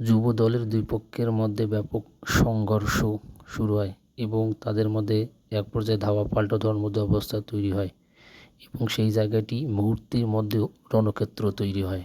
যুব দলের দুই পক্ষের মধ্যে ব্যাপক সংঘর্ষ শুরু হয় এবং তাদের মধ্যে এক পর্যায়ে ধাওয়া পাল্টা ধর মধ্যে অবস্থা তৈরি হয় এবং সেই জায়গাটি মুহূর্তের মধ্যে রণক্ষেত্র তৈরি হয়।